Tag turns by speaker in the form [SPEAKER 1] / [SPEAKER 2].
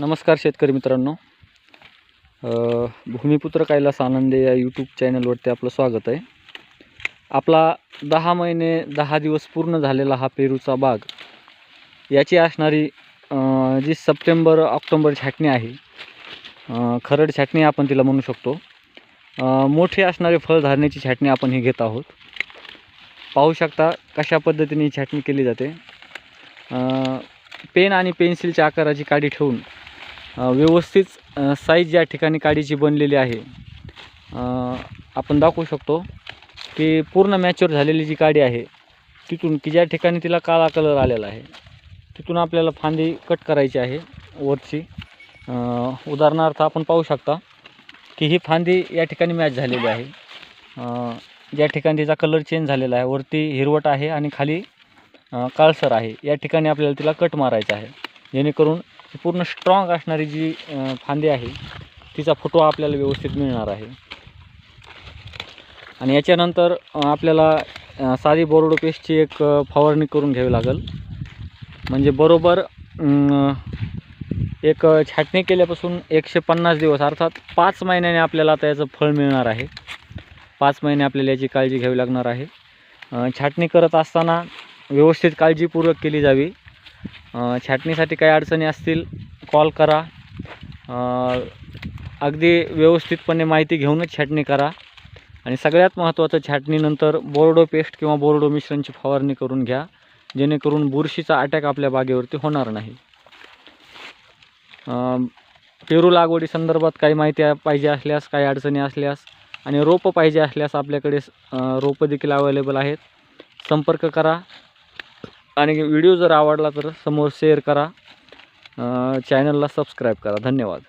[SPEAKER 1] नमस्कार शेतकरी मित्रांनो. भूमिपुत्र कैलास आनंदे या यूट्यूब चॅनलवरती आपलं स्वागत आहे. आपला दहा महिने दहा दिवस पूर्ण झालेला हा पेरूचा बाग याची असणारी जी सप्टेंबर ऑक्टोंबर छाटणी आहे खरड छाटणी आपण तिला म्हणू शकतो. मोठी असणारी फळधारणेची छाटणी आपण ही घेत आहोत. पाहू शकता कशा पद्धतीने ही छाटणी केली जाते. पेन आणि पेन्सिलच्या आकाराची काडी ठेवून व्यवस्थित साईज या ठिकाणी काडीची बनलेली आहे. आपण दाखवू शकतो की पूर्ण मॅच्युअर झालेली जी काडी आहे तिथून की ज्या ठिकाणी तिला काळा कलर आलेला आहे तिथून आपल्याला फांदी कट करायची आहे वरची. उदाहरणार्थ आपण पाहू शकता की ही फांदी या ठिकाणी मॅच झालेली आहे. ज्या ठिकाणी तिचा कलर चेंज झालेला आहे वरती हिरवट आहे आणि खाली काळसर आहे या ठिकाणी आपल्याला तिला कट मारायचा आहे. जेणेकरून पूर्ण स्ट्रॉंग असणारी जी फांदी आहे तिचा फुटवा आपल्याला व्यवस्थित मिळणार आहे. आणि याच्यानंतर आपल्याला साधी बोरडो पेस्टची एक फवारणी करून घ्यावी लागेल. म्हणजे बरोबर एक छाटणी केल्यापासून एकशे पन्नास दिवस अर्थात पाच महिन्याने आपल्याला आता याचं फळ मिळणार आहे. पाच महिने आपल्याला याची काळजी घ्यावी लागणार आहे. छाटणी करत असताना व्यवस्थित काळजीपूर्वक केली जावी. छाटणीसाठी काही अडचणी असतील कॉल करा. अगदी व्यवस्थितपणे माहिती घेऊनच छाटणी करा. आणि सगळ्यात महत्त्वाचं छाटणीनंतर बोर्डो पेस्ट किंवा बोर्डो मिश्रणची फवारणी करून घ्या. जेणेकरून बुरशीचा अटॅक आपल्या बागेवरती होणार नाही. पेरू लागवडी संदर्भात काही माहिती पाहिजे असल्यास काही अडचणी असल्यास आणि रोपं पाहिजे असल्यास आपल्याकडे रोपं देखील अवेलेबल आहेत. संपर्क करा. आणि व्हिडिओ जर आवडला तर समोर शेअर करा. चॅनलला सबस्क्राईब करा. धन्यवाद.